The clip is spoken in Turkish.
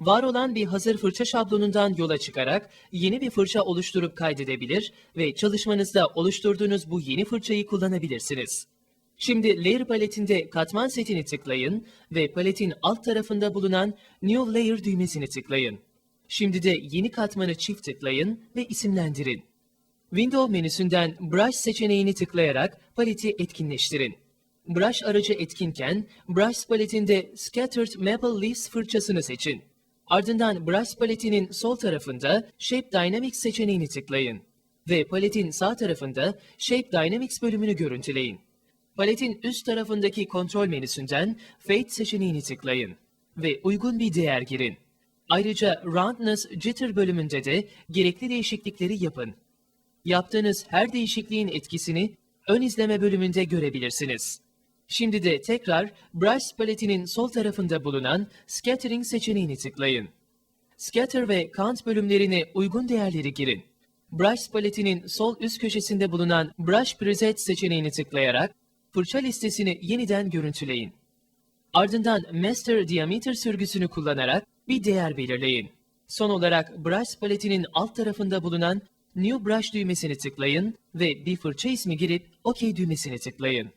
var olan bir hazır fırça şablonundan yola çıkarak yeni bir fırça oluşturup kaydedebilir ve çalışmanızda oluşturduğunuz bu yeni fırçayı kullanabilirsiniz. Şimdi Layer paletinde katman setini tıklayın ve paletin alt tarafında bulunan New Layer düğmesini tıklayın. Şimdi de yeni katmanı çift tıklayın ve isimlendirin. Window menüsünden Brush seçeneğini tıklayarak paleti etkinleştirin. Brush aracı etkinken Brush paletinde Scattered Maple Leaves fırçasını seçin. Ardından Brush paletinin sol tarafında Shape Dynamics seçeneğini tıklayın. Ve paletin sağ tarafında Shape Dynamics bölümünü görüntüleyin. Paletin üst tarafındaki kontrol menüsünden Fade seçeneğini tıklayın ve uygun bir değer girin. Ayrıca Roundness Jitter bölümünde de gerekli değişiklikleri yapın. Yaptığınız her değişikliğin etkisini ön izleme bölümünde görebilirsiniz. Şimdi de tekrar Brush paletinin sol tarafında bulunan Scattering seçeneğini tıklayın. Scatter ve Count bölümlerine uygun değerleri girin. Brush paletinin sol üst köşesinde bulunan Brush Preset seçeneğini tıklayarak fırça listesini yeniden görüntüleyin. Ardından Master Diameter sürgüsünü kullanarak bir değer belirleyin. Son olarak Brush paletinin alt tarafında bulunan New Brush düğmesini tıklayın ve bir fırça ismi girip OK düğmesini tıklayın.